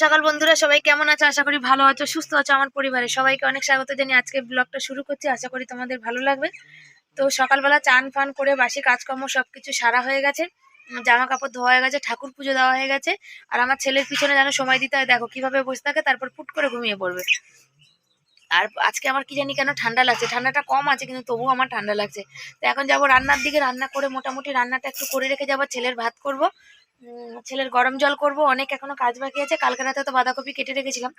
সকাল বন্ধুরা, সবাই কেমন আছো? আশা করি ভালো আছো, সুস্থ আছো আমার পরিবারে। সবাইকে অনেক স্বাগত জানিয়ে আজকে ব্লগটা শুরু করছি। আশা করি তোমাদের ভালো লাগবে। তো সকালবেলা চান ফান করে বাসি কাজকর্ম সবকিছু সারা হয়ে গেছে। জামা কাপড় ধোয়া হয়ে গেছে, ঠাকুর পুজো দেওয়া হয়ে গেছে। আর আমার ছেলের পিছনে যেন সময় দিতে হয়, দেখো কীভাবে বসে থাকে, তারপর ফুট করে ঘুমিয়ে পড়বে। আর আজকে আমার কি জানি কেন ঠান্ডা লাগছে, ঠান্ডাটা কম আছে কিন্তু তবুও আমার ঠান্ডা লাগছে। তো এখন যাব রান্নার দিকে, রান্না করে মোটামুটি রান্নাটা একটু করে রেখে যাব, ছেলের ভাত করব। ছেলের গরম জল করব, অনেক এখনও কাজ বাকি আছে কালকে রাতে তো বাঁধাকপি কেটে রেখেছিলাম।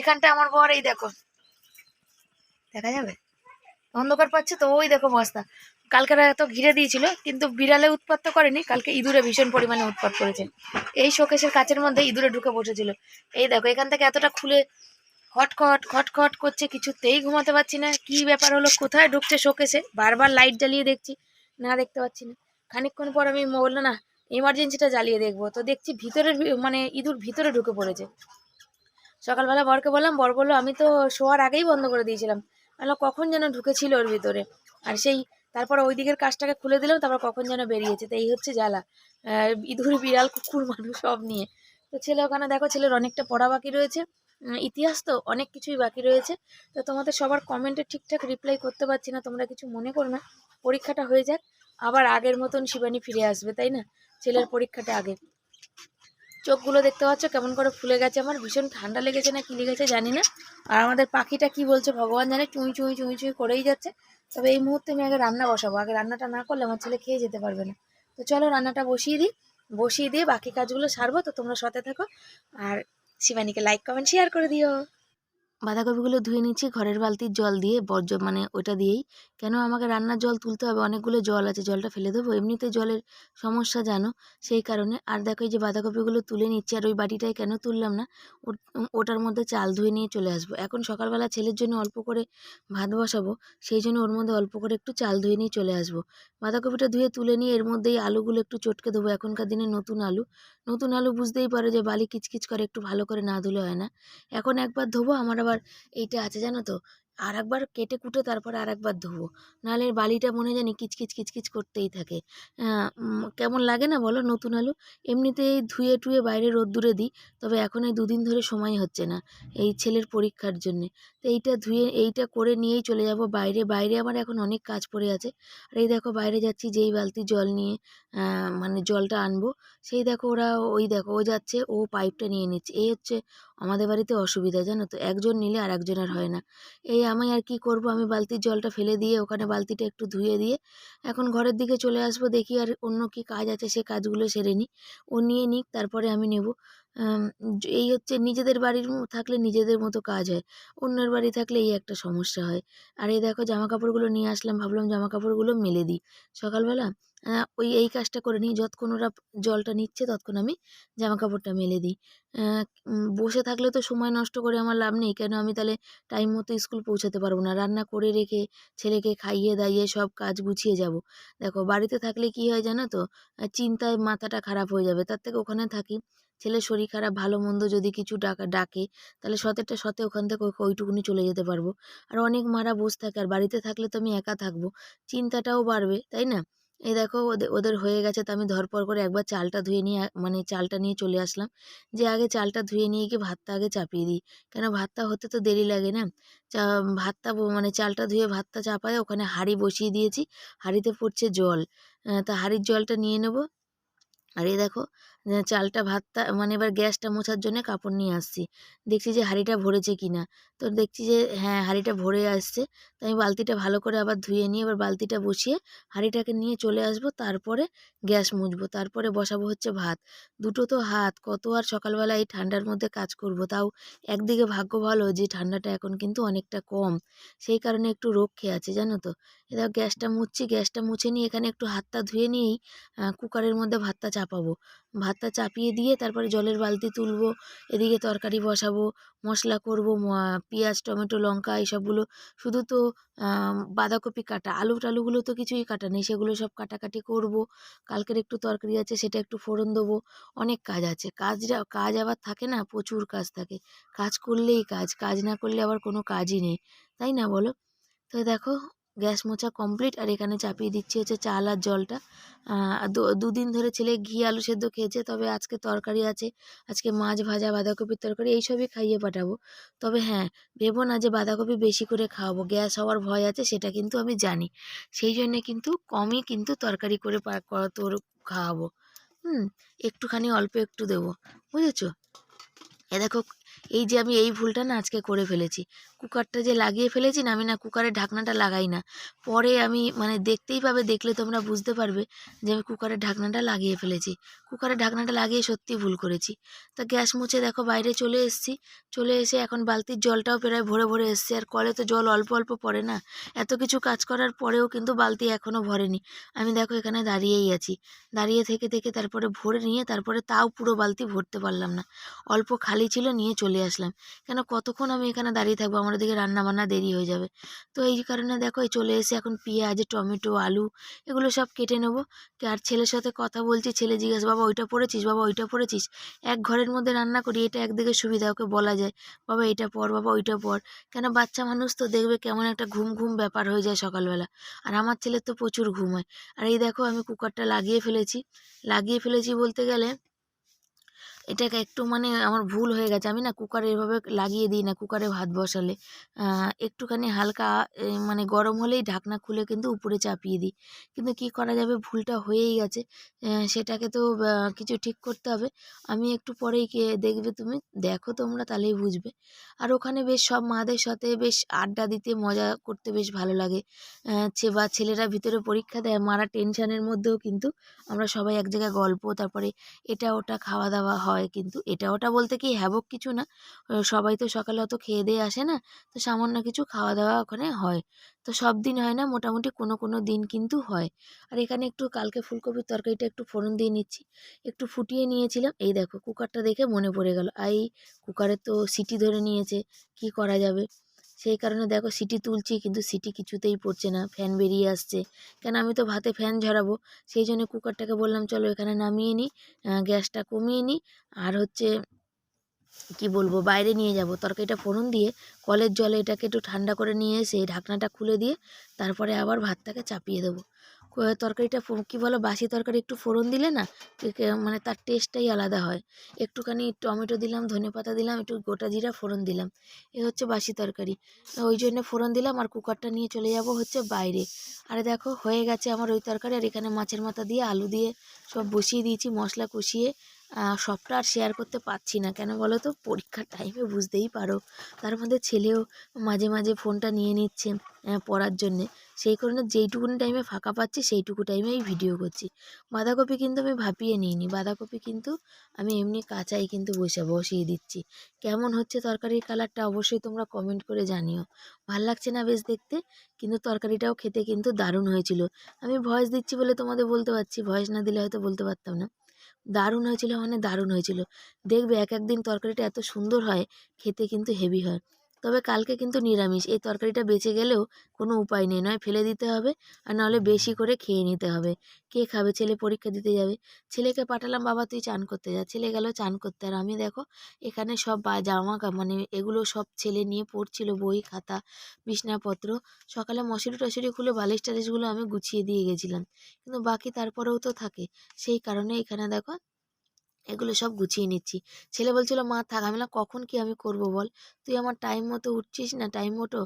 এখানটা আমার বর এই দেখো। দেখা যাবে? অন্ধকার পাচ্ছে তো, ওই দেখো বস্তা। কালকে রাতে ঘিরে দিয়েছিল, কিন্তু বিড়ালে উৎপাত তো করেনি, কালকে ইঁদুরে ভীষণ পরিমাণে উৎপাত করেছে। এই শোকেশের কাচের মধ্যে ইঁদুরে ঢুকে বসেছিল। এই দেখো, এখান থেকে এতটা খুলে খটখট খটখট করছে, কিছুতেই ঘুমাতে পারছি না। কি ব্যাপার হলো, কোথায় ঢুকছে শোকেশে? বারবার লাইট জ্বালিয়ে দেখছি, না দেখতে পাচ্ছি না। খানিকক্ষণ পর আমি বলল না এমার্জেন্সিটা জ্বালিয়ে দেখব। তো দেখছি ভিতরে মানে ইঁদুর ভিতরে ঢুকে পড়েছে। সকালবেলা বরকে বললাম, বর বলল, আমি তো শোয়ার আগেই বন্ধ করে দিয়েছিলাম। বলল কখন যেন ঢুকেছিল ওর ভিতরে? আর সেই তারপর ওই দিকের কাজটাকে খুলে দিলাম, তারপর কখন যেন বেরিয়েছে। তো এই হচ্ছে জ্বালা। ইঁদুর, বিড়াল, কুকুর, মানুষ সব নিয়ে। তো ছেলে ওখানে দেখো, ছেলের অনেকটা পড়া বাকি রয়েছে। ইতিহাস তো অনেক কিছুই বাকি রয়েছে। তো তোমাদের সবার কমেন্টে ঠিকঠাক রিপ্লাই করতে পারছি না, তোমরা কিছু মনে করো না। পরীক্ষাটা হয়ে যাক, আবার আগের মতন শিবানী ফিরে আসবে, তাই না? ছেলের পরীক্ষাটা আগে। চোখগুলো দেখতে পাচ্ছ, কেমন করে ফুলে গেছে আমার, ভীষণ ঠান্ডা লেগেছে না কি লেগেছে জানি না। আর আমাদের পাখিটা কি বলছে ভগবান জানে, চুঁই চুঁই চুঁই চুঁই করেই যাচ্ছে। তবে এই মুহূর্তে আমি আগে রান্না বসাবো, আগে রান্নাটা না করলে আমার ছেলে খেয়ে যেতে পারবে না। তো চলো রান্নাটা বসিয়ে দিই, বসিয়ে দিয়ে বাকি কাজগুলো সারবো, তো তোমরা সাথে থাকো। আর শিবানীকে লাইক কমেন্ট শেয়ার করে দিও। বাঁধাকপিগুলো ধুয়ে নিচ্ছি, ঘরের বালতির জল দিয়ে বর্জ্য মানে ওটা দিয়েই। কেন আমাকে রান্নার জল তুলতে হবে? অনেকগুলো জল আছে, জলটা ফেলে দেবো। এমনিতে জলের সমস্যা, জানো? সেই কারণে। আর দেখো, এই যে বাঁধাকপিগুলো তুলে নিচ্ছি, আর ওই বাটিটায় কেন তুললাম না? ওটার মধ্যে চাল ধুয়ে নিয়ে চলে আসব। এখন সকালবেলা ছেলের জন্য অল্প করে ভাত বসাবো, সেই জন্য ওর মধ্যে অল্প করে একটু চাল ধুয়ে নিয়ে চলে আসব। বাঁধাকপিটা ধুয়ে তুলে নিয়ে এর মধ্যেই আলুগুলো একটু চটকে দেবো। এখনকার দিনে নতুন আলু। নতুন আলু বুঝতেই পারো যে বালি কিচকিচ করে, একটু ভালো করে না ধুলে হয় না। এখন একবার ধোবো, আমার আবার এইটা আছে, জানো তো? আর একবার কেটে কুটে, তারপরে আর একবার ধোবো। নাহলে বালিটা মনে জানি কিচকিচ কিচকিচ করতেই থাকে। কেমন লাগে না বলো? নতুন আলু। এমনিতেই ধুয়ে টুয়ে বাইরে রোদ্দুরে দিই, তবে এখন এই দুদিন ধরে সময় হচ্ছে না এই ছেলের পরীক্ষার জন্যে। তো এইটা ধুয়ে, এইটা করে নিয়েই চলে যাব বাইরে। বাইরে আমার এখন অনেক কাজ পড়ে আছে। আর এই দেখো বাইরে যাচ্ছি যেই বালতি জল নিয়ে মানে জলটা আনব, সেই দেখো ওরা, ওই দেখো, ও যাচ্ছে, ও পাইপটা নিয়ে নিচ্ছে। এই হচ্ছে আমাদের বাড়িতে অসুবিধা, জানো তো? একজন নিলে আর একজনের হয় না। এই আমি আর কি করব? আমি বালতির জলটা ফেলে দিয়ে ওখানে বালতিটা একটু ধুয়ে দিয়ে এখন ঘরের দিকে চলে আসব, দেখি আর অন্য কি কাজ আছে, সে কাজগুলো সেরে নিই। ও নিয়ে নিক, তারপরে আমি নেব। এই হচ্ছে নিজেদের বাড়ির থাকলে নিজেদের মতো কাজ হয়। অন্যের বাড়ি থাকলে এই একটা সমস্যা হয়। আর এই দেখো জামা কাপড়গুলো নিয়ে আসলাম, ভাবলাম জামা কাপড়গুলো মেলে দিই। সকালবেলা ওই এই কাজটা করে নিই। যতক্ষণ ওরা জলটা নিচ্ছে, ততক্ষণ আমি জামা কাপড়টা মেলে দিই। বসে থাকলে তো সময় নষ্ট করে আমার লাভ নেই। কেন আমি তাহলে টাইম মতো স্কুল পৌঁছাতে পারব না। রান্না করে রেখে ছেলেকে খাইয়ে দাইয়ে সব কাজ গুছিয়ে যাব। দেখো, বাড়িতে থাকলে কি হয় জানো তো? চিন্তায় মাথাটা খারাপ হয়ে যাবে। তার থেকে ওখানে থাকি। ছেলের শরীর খারাপ, ভালো মন্দ যদি কিছু ডাকা, ডাকে, তাহলে সতেরটা সতে ওখান থেকে ওইটুকুনি চলে যেতে পারব। আর অনেক মারা বসে থাকে। আর বাড়িতে থাকলে তো আমি একা থাকব। চিন্তাটাও বাড়বে, তাই না? এই দেখো ওদের ওদের হয়ে গেছে তো আমি ধরপর করে একবার চালটা ধুয়ে নিয়ে মানে চালটা নিয়ে চলে আসলাম। যে আগে চালটা ধুয়ে নিয়ে গিয়ে ভাতটা আগে চাপিয়ে দিই। কেন ভাতটা হতে তো দেরি লাগে না? চা, ভাতটা মানে চালটা ধুয়ে ভাতটা চাপায় ওখানে হাঁড়ি বসিয়ে দিয়েছি। হাঁড়িতে পড়ছে জল। তা হাঁড়ির জলটা নিয়ে নেব। আর এই দেখো চালটা ভাতটা মানে এবার গ্যাসটা মোছার জন্য কাপড় নিয়ে আসছি। দেখছি যে হাঁড়িটা ভরেছে কিনা। তো দেখছি যে হ্যাঁ হাঁড়িটা ভরে আসছে। তো আমি বালতিটা ভালো করে আবার ধুয়ে নিয়ে এবার বালতিটা বসিয়ে হাঁড়িটাকে নিয়ে চলে আসব। তারপরে গ্যাস মুছবো। তারপরে বসাবো হচ্ছে ভাত। দুটো তো হাত। কত আর সকালবেলা এই ঠান্ডার মধ্যে কাজ করব? তাও একদিকে ভাগ্য ভালো যে ঠান্ডাটা এখন কিন্তু অনেকটা কম। সেই কারণে একটু রক্ষে আছে, জানো তো? এবার গ্যাসটা মুছছি। গ্যাসটা মুছে নিয়ে এখানে একটু হাতটা ধুয়ে নিয়েই কুকারের মধ্যে ভাতটা চাপাবো। ভাতটা চাপিয়ে দিয়ে তারপরে জলের বালতি তুলবো, এদিকে তরকারি বসাবো, মশলা করব পেঁয়াজ, টমেটো, লঙ্কা এইসবগুলো। শুধু তো বাঁধাকপি কাটা, আলু টালুগুলো তো কিছুই কাটা নেই, সেগুলো সব কাটাকাটি করব। কালকের একটু তরকারি আছে, সেটা একটু ফোড়ন দেবো। অনেক কাজ আছে কাজটা কাজ আবার থাকে না, প্রচুর কাজ থাকে। কাজ করলেই কাজ কাজ না করলে আবার কোনো কাজই নেই, তাই না বলো? তো দেখো গ্যাস মোছা কমপ্লিট আর এখানে চাপিয়ে দিচ্ছি হচ্ছে চাল আর জলটা। দুদিন ধরে ছেলে ঘি আলু সেদ্ধ খেয়েছে, তবে আজকে তরকারি আছে। আজকে মাছ ভাজা, বাঁধাকপির তরকারি এইসবই খাইয়ে পাঠাবো। তবে হ্যাঁ ভেবো না যে বাঁধাকপি বেশি করে খাওয়াবো, গ্যাস হওয়ার ভয় আছে সেটা কিন্তু আমি জানি। সেই জন্যে কিন্তু কমই কিন্তু তরকারি করে তোর খাওয়াবো। হুম, একটুখানি অল্প একটু দেবো, বুঝেছ? এ দেখো, এই যে আমি এই ভুলটা না আজকে করে ফেলেছি। কুকারটা যে লাগিয়ে ফেলেছি না, আমি না কুকারের ঢাকনাটা লাগাই না। পরে আমি মানে দেখতেই পাবে, দেখলে তোমরা বুঝতে পারবে যে আমি কুকারের ঢাকনাটা লাগিয়ে ফেলেছি। কুকারের ঢাকনাটা লাগিয়ে সত্যি ভুল করেছি। তা গ্যাস মুছে দেখো, বাইরে চলে এসেছি। চলে এসে এখন বালতির জলটাও প্রায় ভরে ভরে এসছে। আর কলে তো জল অল্প অল্প পড়ে না। এত কিছু কাজ করার পরেও কিন্তু বালতি এখনও ভরেনি। আমি দেখো এখানে দাঁড়িয়েই আছি। দাঁড়িয়ে থেকে থেকে তারপরে ভরে নিয়ে তারপরে তাও পুরো বালতি ভরতে পারলাম না। অল্প খালি ছিল, নিয়ে চলে আসলাম। কেন কতক্ষণ আমি এখানে দাঁড়িয়ে থাকব? আমার দিকে রান্না বান্না দেরি হয়ে যাবে। তো এই কারণে দেখো, এই চলে এসে এখন পেঁয়াজ, টমেটো, আলু, এগুলো সব কেটে নেব। আর ছেলের সাথে কথা বলছি, ছেলে জিজ্ঞাসা, বাবা, ওইটা পড়েছিস? বাবা, ওইটা পড়েছিস? এক ঘরের মধ্যে রান্না করি, এটা একদিকে সুবিধা, ওকে বলা যায়, বাবা, এটা পর বাবা, ওইটা পর কেন, বাচ্চা মানুষ তো দেখবে কেমন একটা ঘুম ঘুম ব্যাপার হয়ে যায় সকালবেলা। আর আমার ছেলের তো প্রচুর ঘুম হয়। আর এই দেখো, আমি কুকারটা লাগিয়ে ফেলেছি। লাগিয়ে ফেলেছি বলতে গেলে এটাকে একটু মানে আমার ভুল হয়ে গেছে। আমি না কুকারে এভাবে লাগিয়ে দিই না, কুকারে ভাত বসালে। একটুখানি হালকা মানে গরম হলেই ঢাকনা খুলে কিন্তু উপরে চাপিয়ে দিই। কিন্তু কি করা যাবে? ভুলটা হয়েই গেছে। সেটাকে তো কিছু ঠিক করতে হবে। আমি একটু পরেই কে, দেখবে তুমি, দেখো তোমরা তাহলেই বুঝবে। আর ওখানে বেশ সব মাদের সাথে বেশ আড্ডা দিতে, মজা করতে বেশ ভালো লাগে। ছে, বা ছেলেরা ভিতরে পরীক্ষা দেয়, মারা টেনশনের মধ্যেও কিন্তু আমরা সবাই এক জায়গায় গল্প, তারপরে এটা ওটা খাওয়া দাওয়া হয়। কিন্তু এটা ওটা বলতে কি হ্যাবক কিছু না। সবাই তো সকালে অত খেয়ে দিয়ে আসে না। তো সামান্য কিছু খাওয়া দাওয়া ওখানে হয়। তো সব দিন হয় না, মোটামুটি কোনো কোনো দিন কিন্তু হয়। আর এখানে একটু কালকে ফুলকপির তরকারিটা একটু ফোড়ন দিয়ে নিচ্ছি। একটু ফুটিয়ে নিয়েছিলাম। এই দেখো, কুকারটা দেখে মনে পড়ে গেল। আই, কুকারে তো সিটি ধরে নিয়েছে। কি করা যাবে? সেই কারণে দেখো সিটি তুলছি, কিন্তু সিটি কিছুতেই পড়ছে না ফ্যান বেরিয়ে আসছে। কেন আমি তো ভাতে ফ্যান ঝরাবো সেই জন্য কুকারটাকে বললাম, চলো এখানে নামিয়ে নিই গ্যাসটা কমিয়ে নিই আর হচ্ছে, কি বলব, বাইরে নিয়ে যাব। তরকারিটা ফোড়ন দিয়ে কলের জলে এটাকে একটু ঠান্ডা করে নিয়ে এসে ঢাকনাটা খুলে দিয়ে, তারপরে আবার ভাতটাকে চাপিয়ে দেবো। তরকারিটা কী বলো, বাসি তরকারি একটু ফোড়ন দিলে না মানে তার টেস্টটাই আলাদা হয়। একটুখানি টমেটো দিলাম, ধনে পাতা দিলাম, একটু গোটা জিরা ফোড়ন দিলাম। এ হচ্ছে বাসি তরকারি। ওই জন্য ফোড়ন দিলাম আর কুকারটা নিয়ে চলে যাব হচ্ছে বাইরে। আরে দেখো, হয়ে গেছে আমার ওই তরকারি আর এখানে মাছের মাথা দিয়ে আলু দিয়ে সব বসিয়ে দিয়েছি, মশলা কষিয়ে। সবটা আর শেয়ার করতে পারছি না। কেন বলো তো? পরীক্ষার টাইমে বুঝতেই পারো। তার মধ্যে ছেলেও মাঝে মাঝে ফোনটা নিয়ে নিচ্ছে পড়ার জন্যে। সেই কারণে যেইটুকুনি টাইমে ফাঁকা পাচ্ছি, সেইটুকু টাইমে টাইমেই ভিডিও করছি। বাঁধাকপি কিন্তু আমি ভাপিয়ে নিইনি। বাঁধাকপি কিন্তু আমি এমনি কাঁচাই কিন্তু বসে, বসিয়ে দিচ্ছি। কেমন হচ্ছে তরকারির কালারটা অবশ্যই তোমরা কমেন্ট করে জানিও। ভালো লাগছে না বেশ দেখতে? কিন্তু তরকারিটাও খেতে কিন্তু দারুণ হয়েছিল। আমি ভয়েস দিচ্ছি বলে তোমাদের বলতে পারছি। ভয়েস না দিলে হয়তো বলতে পারতাম না। দারুণ হয়েছিল মানে দারুণ হয়েছিল। দেখবে এক একদিন তরকারিটা এত সুন্দর হয়, খেতে কিন্তু হেভি হয়। তবে কালকে কিন্তু নিরামিষ। এই তরকারিটা বেঁচে গেলেও কোনো উপায় নেই নয় ফেলে দিতে হবে আর নাহলে বেশি করে খেয়ে নিতে হবে। কে খাবে? ছেলে পরীক্ষা দিতে যাবে। ছেলেকে পাঠালাম বাবা তুই চান করতে যা। ছেলে গেল চান করতে আর আমি দেখো এখানে সব বা- জামা মানে এগুলো সব ছেলে নিয়ে পড়ছিল বই খাতা বিছনাপত্র। সকালে মশুরি টশুরি খুলে বালিশ টালিশগুলো আমি গুছিয়ে দিয়ে গেছিলাম। কিন্তু বাকি তারপরেও তো থাকে। সেই কারণে এখানে দেখো এগুলো সব গুছিয়ে নিচ্ছি। ছেলে বলছিল, মা, থাক, আমি বললাম, কখন কি আমি করব বল? তুই আমার টাইম মতো উঠছিস না টাইম মতো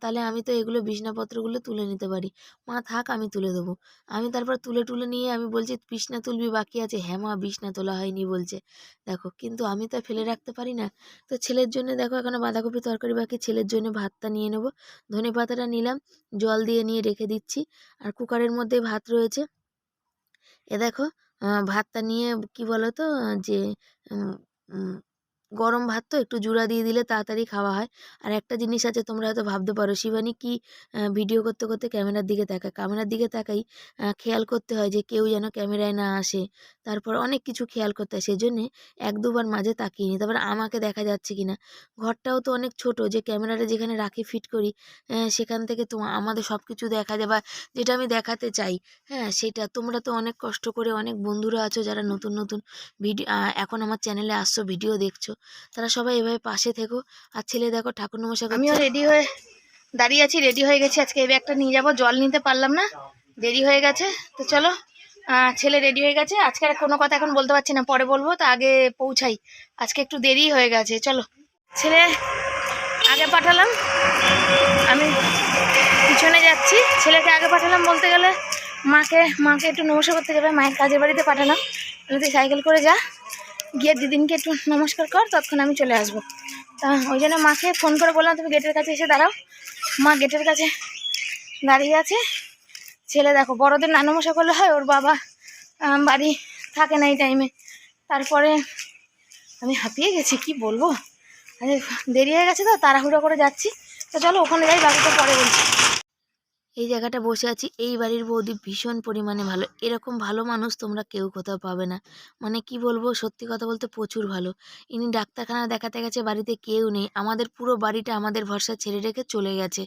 তাহলে আমি তো এগুলো বিছনাপত্রগুলো তুলে নিতে পারি। মা, থাক, আমি তুলে দেবো। আমি তারপর তুলে তুলে নিয়ে আমি বলছি, বিছনা তুলবি, বাকি আছে। হ্যাঁ মা, বিছনা তোলা হয়নি, বলছে। দেখো, কিন্তু আমি তো ফেলে রাখতে পারি না। তো ছেলের জন্য দেখো, এখানে বাঁধাকপি তরকারি বাকি, ছেলের জন্য ভাতটা নিয়ে নেব। ধনে পাতাটা নিলাম, জল দিয়ে নিয়ে রেখে দিচ্ছি। আর কুকারের মধ্যে ভাত রয়েছে। এ দেখো ভাতটা নিয়ে কি বলো তো যে গরম ভাত তো একটু জুড়া দিয়ে দিলে তাড়াতাড়ি খাওয়া হয়। আর একটা জিনিস আছে, তোমরা হয়তো ভাবতে পারো, শিবানী কি ভিডিও করতে করতে ক্যামেরার দিকে তাকায়। ক্যামেরার দিকে তাকাই খেয়াল করতে হয় যে কেউ যেন ক্যামেরায় না আসে। তারপর অনেক কিছু খেয়াল করতে হয় সেই জন্যে এক দুবার মাঝে তাকিয়ে নিই তারপর আমাকে দেখা যাচ্ছে কি না ঘরটাও তো অনেক ছোট, যে ক্যামেরাটা যেখানে রাখি ফিট করি সেখান থেকে তো আমাদের সব কিছু দেখা যায় বা যেটা আমি দেখাতে চাই হ্যাঁ সেটা। তোমরা তো অনেক কষ্ট করে অনেক বন্ধুরা আছো যারা নতুন নতুন ভিডিও এখন আমার চ্যানেলে আসছো, ভিডিও দেখছ। তারা সবাই এভাবে পাশে থেকো। আর ছেলে দেখো ঠাকুর নমস্কার আমিও রেডি হয়ে দাঁড়িয়ে আছি রেডি হয়ে গেছি। আজকে এই ব্যাগটা নিয়ে যাব, জল নিতে পারলাম না, দেরি হয়ে গেছে। তো চলো ছেলে রেডি হয়ে গেছে। আজকে আর কোনো কথা এখন বলতে পারছি না, পরে বলব, তো আগে পৌঁছাই। আজকে একটু দেরি হয়ে গেছে, চলো। ছেলে, আগে পাঠালাম। আমি পিছনে যাচ্ছি। ছেলেকে আগে পাঠালাম বলতে গেলে, মাকে মাকে একটু নমস্কার করতে যাবে, মায়ের কাজের বাড়িতে পাঠালাম। তুই সাইকেল করে যা। গিয়ে দিদিনকে একটু নমস্কার কর, ততক্ষণ আমি চলে আসব। তা ওই জন্য মাকে ফোন করে বললাম, তুমি গেটের কাছে এসে দাঁড়াও। মা গেটের কাছে দাঁড়িয়ে আছে। ছেলে দেখো, বড়দের নানমশা করলে হয়, ওর বাবা বাড়ি থাকে না এই টাইমে তারপরে আমি হাঁপিয়ে গেছি, কি বলব? আরে, দেরি হয়ে গেছে তো, তাড়াহুড়ো করে যাচ্ছি। তো চলো ওখানে যাই, বাকিটা পরে বলছি। এই জায়গাটা বসে আছি, এই বাড়ির বৌদি ভীষণ পরিমাণে ভালো। এরকম ভালো মানুষ তোমরা কেউ কোথাও পাবে না। মানে কি বলব, সত্যি কথা বলতে প্রচুর ভালো। ইনি ডাক্তারখানা দেখাতে গেছে, বাড়িতে কেউ নেই। আমাদের পুরো বাড়িটা আমাদের ভরসা ছেড়ে রেখে চলে গেছে।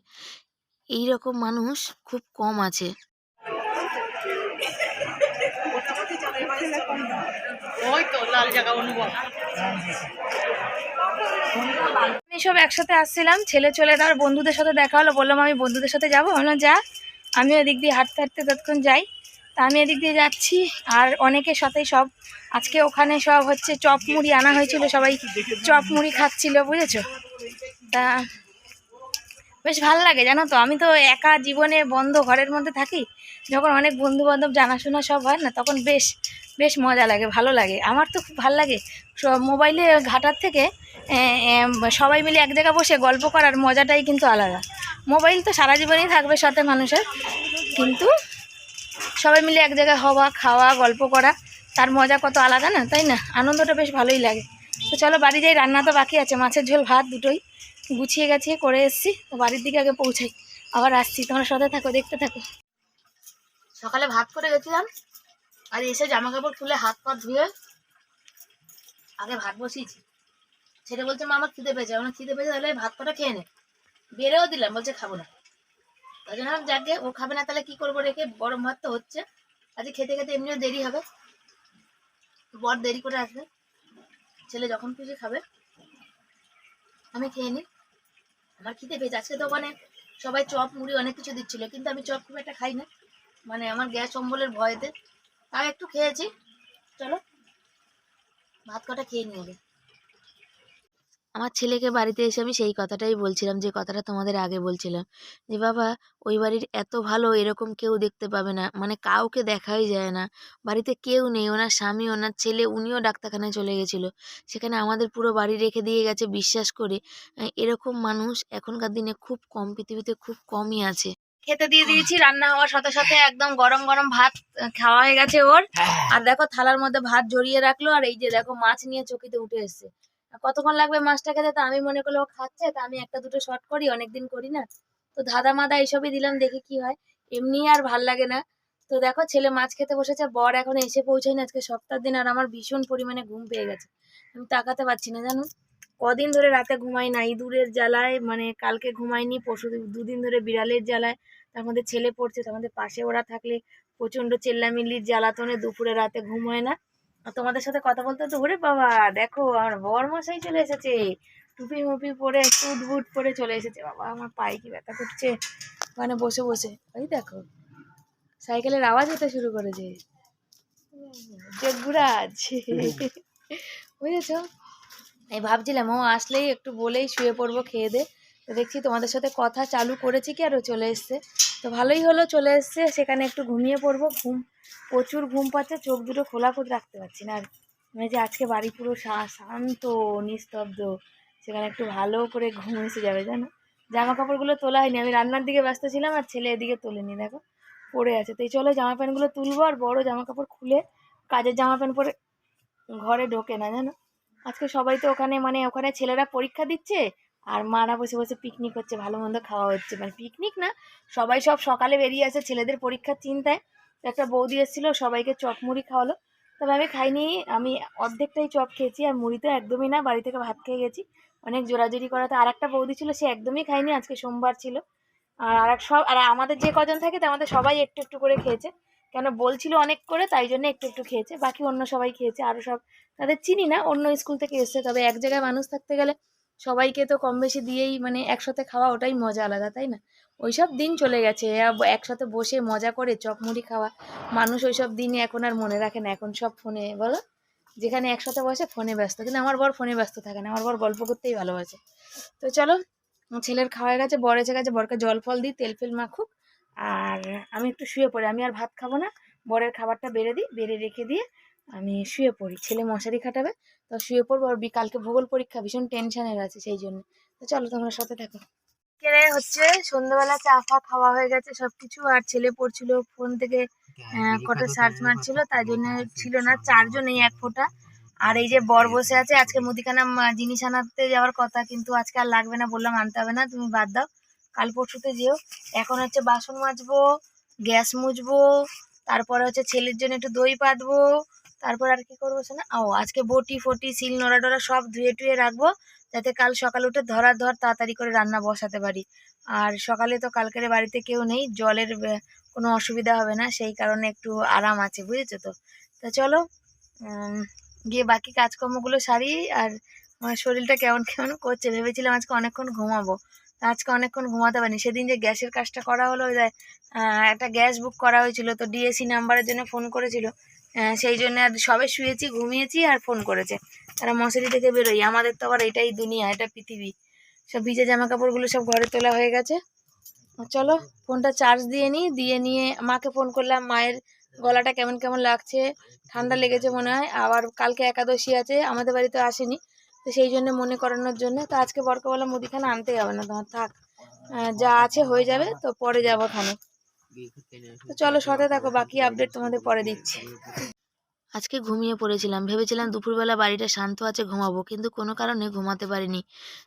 এই রকম মানুষ খুব কম আছে। ওই তো লাল জায়গা অনুভব। আমি সব একসাথে আসছিলাম, ছেলে চলে তার বন্ধুদের সাথে দেখা হলো, বললাম আমি বন্ধুদের সাথে যাব। বললাম যা আমি ওদিক দিয়ে হাঁটতে হাঁটতে ততক্ষণ যাই, তা আমি এদিক দিয়ে যাচ্ছি। আর অনেকের সাথেই সব, আজকে ওখানে সব হচ্ছে চপ মুড়ি আনা হয়েছিল, সবাই চপ মুড়ি খাচ্ছিল, বুঝেছ? তা বেশ ভালো লাগে, জানো তো? আমি তো একা জীবনে বন্ধ ঘরের মধ্যে থাকি, যখন অনেক বন্ধু বান্ধব জানাশোনা সব হয় না, তখন বেশ বেশ মজা লাগে, ভালো লাগে। আমার তো খুব ভালো লাগে সব মোবাইলে ঘাটার থেকে সবাই মিলে এক জায়গায় বসে গল্প করার মজাটাই কিন্তু আলাদা। মোবাইল তো সারা জীবনই থাকবে সাথে মানুষের। কিন্তু সবাই মিলে এক জায়গায় হওয়া, খাওয়া, গল্প করা, তার মজা কত আলাদা না, তাই না? আনন্দটা বেশ ভালোই লাগে। তো চলো বাড়ি যাই, রান্না তো বাকি আছে, মাছের ঝোল, ভাত দুটোই। গুছিয়ে গেছিয়ে করে এসছি, তো বাড়ির দিকে আগে পৌঁছাই। আবার আসছি, তোমরা সাথে থাকো, দেখতে থাকো। সকালে ভাত করে গেছিলাম, আর এসে জামা কাপড় খুলে হাত পা ধুয়ে আগে ভাত বসিয়েছি। ছেলে বলছে মা আমার খিদে পেয়েছে। আমার খিদে পেয়েছে তাহলে ভাত কটা খেয়ে নে। বেড়েও দিলাম, বলছে, খাব না। তাই জন্য আমি যাকে, ও খাবে না, তাহলে কি করব রেখে? গরম ভাত তো হচ্ছে। আজকে খেতে খেতে এমনিও দেরি হবে। বর দেরি করে আসবে। ছেলে যখন খুশি খাবে। আমি খেয়ে নিই। আমার খিদে পেয়েছে। আজকে তো ওখানে সবাই চপ, মুড়ি অনেক কিছু দিচ্ছিল, কিন্তু আমি চপ খুব একটা খাই না মানে আমার গ্যাস অম্বলের ভয়েতে। তাও একটু খেয়েছি। চলো, ভাত কটা খেয়ে নিয়ে আমার ছেলেকে বাড়িতে এসে আমি সেই কথাটাই বলছিলাম, যে কথাটা তোমাদের আগে বলছিলাম। যে বাবা, ওই বাড়ির এত ভালো এরকম কেউ দেখতে পাবে না মানে কাউকে দেখাই যায় না। বাড়িতে কেউ নেই, ওনার স্বামী, ওনার ছেলে, উনিও ডাক্তারখানায় চলে গেছিল। সেখানে আমাদের পুরো বাড়ি রেখে দিয়ে গেছে বিশ্বাস করে। এরকম মানুষ এখনকার দিনে খুব কম, পৃথিবীতে খুব কমই আছে। খেতে দিয়ে দিয়েছি, রান্না হওয়ার সাথে সাথে একদম গরম গরম ভাত খাওয়া হয়ে গেছে ওর। আর দেখো থালার মধ্যে ভাত জড়িয়ে রাখল, আর এই যে দেখো মাছ নিয়ে চকিতে উঠে এসছে। কতক্ষণ লাগবে মাছটা খেতে? তা আমি মনে করল খাচ্ছে, তা আমি একটা দুটো শর্ট করি, অনেকদিন করি না। তো ধাঁধা মাদা এইসবই দিলাম, দেখি কি হয়। এমনি আর ভালো লাগে না। তো দেখো, ছেলে মাছ খেতে বসেছে, বর এখন এসে পৌঁছায়নি আজকে সপ্তাহ দিন, আর আমার ভীষণ পরিমাণে ঘুম পেয়ে গেছে। আমি তাকাতে পারছি না, জানো? কদিন ধরে রাতে ঘুমাই না ইঁদুরের জ্বালায় মানে কালকে ঘুমাইনি, পরশু দুদিন ধরে বিড়ালের জ্বালায়। তার মধ্যে ছেলে পড়ছে, তার মধ্যে পাশে ওরা থাকলে প্রচণ্ড চেল্লামিল্লির জ্বালাতনে দুপুরে রাতে ঘুম হয় না। তোমাদের সাথে কথা বলতে তো ওরে বাবা, দেখো আমার বর মশাই চলে এসেছে। টুপি মুপি পরে স্যুট বুট পরে চলে এসেছে। বাবা, আমার পায়ে কি ব্যথা করছে? ওখানে বসে বসে। ওই দেখো, সাইকেলের আওয়াজ হতে শুরু করেছে। যোগরাজ বুঝেছ? এই ভাবছিলাম, ও আসলেই একটু বলেই শুয়ে পড়ব, খেয়ে দে। দেখছি তোমাদের সাথে কথা চালু করেছি কি আরও চলে এসছে। তো ভালোই হলো, চলে এসছে। সেখানে একটু ঘুমিয়ে পড়ব। ঘুম, প্রচুর ঘুম পাচ্ছে, চোখ দুটো খোলা করে রাখতে পারছি না। আর মানে যে আজকে বাড়ি পুরো শান্ত, নিস্তব্ধ, সেখানে একটু ভালো করে ঘুম এসে যাবে, জানো? জামা কাপড়গুলো তোলা হয়নি। আমি রান্নার দিকে ব্যস্ত ছিলাম আর ছেলে এদিকে তোলেনি, দেখো, পড়ে আছে। তো এই চলো জামা প্যান্টগুলো তুলবো আর বড় জামা কাপড় খুলে কাজের জামা প্যান্ট পরে ঘরে ঢোকে না, জানো? আজকে সবাই তো ওখানে মানে ওখানে ছেলেরা পরীক্ষা দিচ্ছে আর মারা বসে বসে পিকনিক হচ্ছে, ভালো মন্দ খাওয়া হচ্ছে। মানে পিকনিক না, সবাই সব সকালে বেরিয়ে আসে ছেলেদের পরীক্ষার চিন্তায়। একটা বৌদি এসেছিল, সবাইকে চপ মুড়ি খাওয়ালো। তবে আমি খাইনি, আমি অর্ধেকটাই চপ খেয়েছি আর মুড়ি তো একদমই না, বাড়ি থেকে ভাত খেয়ে গেছি। অনেক জোরাজোরি করাতে আর একটা বৌদি ছিল, সে একদমই খায়নি আজকে সোমবার ছিল। আর আর সব, আর আমাদের যে কজন থাকে, তো আমাদের সবাই একটু একটু করে খেয়েছে। কেন বলছিল অনেক করে, তাই জন্য একটু একটু খেয়েছে। বাকি অন্য সবাই খেয়েছে আরও সব, তাদের চিনি না, অন্য স্কুল থেকে এসছে। তবে এক জায়গায় মানুষ থাকতে গেলে সবাইকে তো কম বেশি দিয়েই মানে একসাথে খাওয়া ওটাই মজা আলাদা, তাই না? ওইসব দিন চলে গেছে। একসাথে বসে মজা করে চপ মুড়ি খাওয়া। মানুষ ওইসব দিনই এখন আর মনে রাখে না, এখন সব ফোনে, বলো? যেখানে একসাথে বসে ফোনে ব্যস্ত। কিন্তু আমার বর ফোনে ব্যস্ত থাকে না, আমার বর গল্প করতেই ভালোবাসে। তো চলো, ছেলের খাওয়া গেছে, বর এসে গেছে, বরকে জল ফল দিই, তেল ফেল মাখুক। আর আমি একটু শুয়ে পড়ি, আমি আর ভাত খাব না। বরের খাবারটা বেড়ে দিই, বেড়ে রেখে দিয়ে আমি শুয়ে পড়ি। ছেলে মশারি খাটাবে তো শুয়ে পড়ব আর বিকালকে ভূগোল পরীক্ষা ভীষণ টেনশনের আছে সেই জন্য। তো চলো তোমরা সাথে থাকো। কেড়ে হচ্ছে সন্ধ্যাবেলা চা ফা খাওয়া হয়ে গেছে সবকিছু আর ছেলে পড়ছিল ফোন থেকে কটা সার্চ মারছিল তাই জন্য ছিল না চারজন এই এক ফোঁটা। আর এই যে বর বসে আছে আজকে মুদিখানা জিনিস আনাতে যাওয়ার কথা কিন্তু আজকে আর লাগবে না বললাম আনতে হবে না তুমি বাদ দাও। কাল পরশুতে যেও। এখন হচ্ছে বাসন মাজবো গ্যাস মুছবো তারপরে হচ্ছে ছেলের জন্য একটু দই পাতবো তারপর আর কি করব শোনা? ও, আজকে বটি ফটি সিল নোড়া টোড়া সব ধুয়ে টুয়ে রাখব, যাতে কাল সকালে উঠে ধরার ধর তাড়াতাড়ি করে রান্না বসাতে পারি। আর সকালে তো কালকের বাড়িতে কেউ নেই, জলের কোনো অসুবিধা হবে না, সেই কারণে একটু আরাম আছে, বুঝেছ তো? তো চলো গিয়ে বাকি কাজকর্মগুলো সারি, আর আমার শরীরটা কেমন কেমন করছে, ভেবেছিলাম আজকে অনেকক্ষণ ঘুমাবো। আজকে অনেকক্ষণ ঘুমাতে পারিনি, সেদিন যে গ্যাসের কাজটা করা হলো একটা গ্যাস বুক করা হয়েছিল, তো ডিএসসি নাম্বারের জন্য ফোন করেছিল সেই জন্য আর সবে শুয়েছি, ঘুমিয়েছি আর ফোন করেছে। তারা মশারি থেকে বেরোই আমাদের তো আবার এটাই দুনিয়া, এটা পৃথিবী। সব ভিজে জামা কাপড়গুলো সব ঘরে তোলা হয়ে গেছে। চলো ফোনটা চার্জ দিয়ে নিই, দিয়ে নিয়ে মাকে ফোন করলাম, মায়ের গলাটা কেমন কেমন লাগছে? ঠান্ডা লেগেছে মনে হয়। আবার কালকে একাদশী আছে, আমাদের বাড়িতে আসেনি। তো সেই জন্য মনে করানোর জন্য। তো আজকে বরকে বললাম, মুদিখানা আনতে হবে না, তোমার থাক। যা আছে হয়ে যাবে, তো পরে যাব খানে। তো চলো সাথে থাকো বাকি আপডেট তোমাদের পরে দিচ্ছি। আজকে ঘুমিয়ে পড়েছিলাম। ভেবেছিলাম দুপুরবেলা বাড়িটা শান্ত আছে, ঘুমাবো, কিন্তু কোনো কারণে ঘুমাতে পারিনি।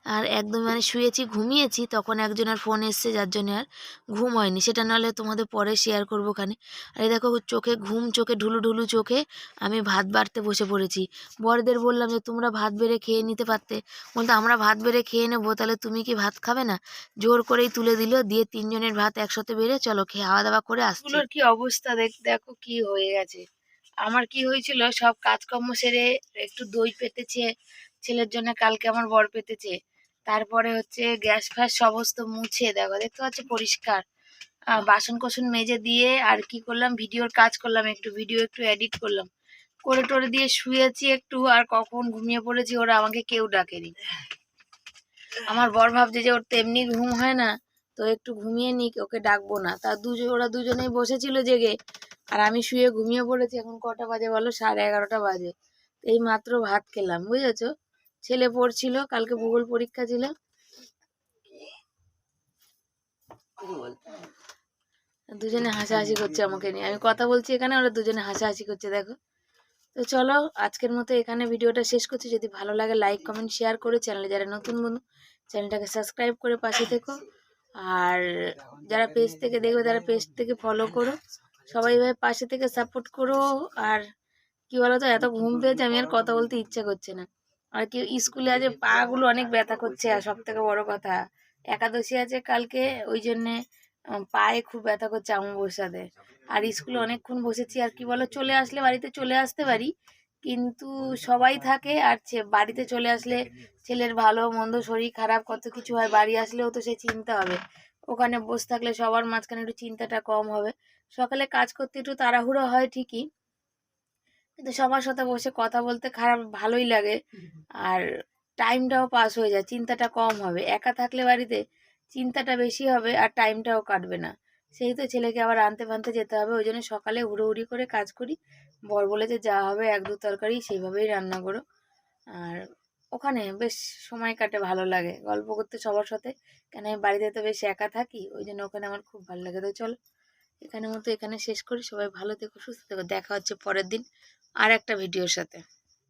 আর একদম মানে শুয়েছি, ঘুমিয়েছি, তখন একজনের ফোন এসছে, যার জন্য আর ঘুম হয়নি। সেটা নাহলে তোমাদের পরে শেয়ার করব খানে। আর এই দেখো চোখে ঘুম, চোখে ঢুলু ঢুলু চোখে আমি ভাত বাড়তে বসে পড়েছি। বড়দের বললাম যে, তোমরা ভাত বেড়ে খেয়ে নিতে পারতে। বলতে, আমরা ভাত বেড়ে খেয়ে নেব, তাহলে তুমি কি ভাত খাবে না? জোর করেই তুলে দিল, দিয়ে তিনজনের ভাত একসাথে বেড়ে, চলো খেয়ে খাওয়া দাওয়া করে আসছি। কি অবস্থা দেখ, দেখো কি হয়ে গেছে। আমার কি হয়েছিল, সব কাজকর্ম সেরে একটু দই পেতেছে, ছেলের জন্য কালকে আমার বর পেতেছে। তারপরে হচ্ছে গ্যাস ফ্যাস সমস্ত মুছে, দেখো দেখতে পাচ্ছ পরিষ্কার। বাসন কোসন মেজে দিয়ে আর কি করলাম, ভিডিওর কাজ করলাম, একটু ভিডিও একটু এডিট করলাম। করে টোরে দিয়ে শুয়েছি একটু আর কখন ঘুমিয়ে পড়েছি ওরা আমাকে কেউ ডাকেনি। আমার বর ভাবছে যে ওর তেমনি ঘুম হয় না, তো একটু ঘুমিয়ে নিক, ওকে ডাকবো না। তা দুজন ওরা দুজনেই বসেছিল জেগে আর আমি শুয়ে ঘুমিয়ে পড়েছি, এখন কটা বাজে বলো? সাড়ে এগারোটা বাজে। এই মাত্র ভাত খেলাম, বুঝেছ? ছেলে পড়ছিল, কালকে ভূগোল পরীক্ষা ছিল। দুজনে হাসাহাসি করছে আমাকে নিয়ে। আমি কথা বলছি এখানে, ওরা দুজনে হাসাহাসি করছে, দেখো। তো চলো, আজকের মতো এখানে ভিডিওটা শেষ করছি। যদি ভালো লাগে লাইক কমেন্ট শেয়ার করে। চ্যানেলে যারা নতুন বন্ধু, চ্যানেলটাকে সাবস্ক্রাইব করে পাশে থেকো। আর যারা পেজ থেকে দেখবে, তারা পেজ থেকে ফলো করো। সবাই ভাই পাশে থেকে সাপোর্ট করো। আর কি বলো তো এত ঘুম পেয়েছে, আমি আর কথা বলতে ইচ্ছা করছে না। আর কি স্কুলে আছে পাগুলো অনেক ব্যথা করছে, আর সব থেকে বড় কথা, একাদশী আছে কালকে, ওই জন্যে পায়ে খুব ব্যথা করছে অমাবস্যাতে। আর স্কুলে অনেকক্ষণ বসেছি, আর কি বলো চলে আসলে বাড়িতে চলে আসতে পারি, কিন্তু সবাই থাকে, আর বাড়িতে চলে আসলে ছেলের ভালো মন্দ শরীর খারাপ কত কিছু হয়, বাড়ি আসলেও তো সে চিন্তা হবে। ওখানে বসে থাকলে সবার মাঝখানে একটু চিন্তাটা কম হবে। সকালে কাজ করতে একটু তাড়াহুড়ো হয় ঠিকই, কিন্তু সবার সাথে বসে কথা বলতে খারাপ ভালোই লাগে আর টাইমটাও পাস হয়ে যায়, চিন্তাটা কম হবে। একা থাকলে বাড়িতে চিন্তাটা বেশি হবে আর টাইমটাও কাটবে না। সেই তো ছেলেকে আবার আনতে ফানতে যেতে হবে, ওই জন্য সকালে হুড়োহুড়ি করে কাজ করি। বর বলে যে যা হবে, এক দু তরকারি সেইভাবেই রান্না করো। আর ওখানে বেশ সময় কাটে, ভালো লাগে। গল্প করতে সবার সাথে। কেন আমি বাড়িতে তো বেশ একা থাকি ওই জন্য ওখানে আমার খুব ভালো লাগে। তো চলো এখানে মতো এখানে শেষ করি। সবাই ভালো থেকো, সুস্থ থেকো। দেখা হচ্ছে পরের দিন আর একটা ভিডিওর সাথে।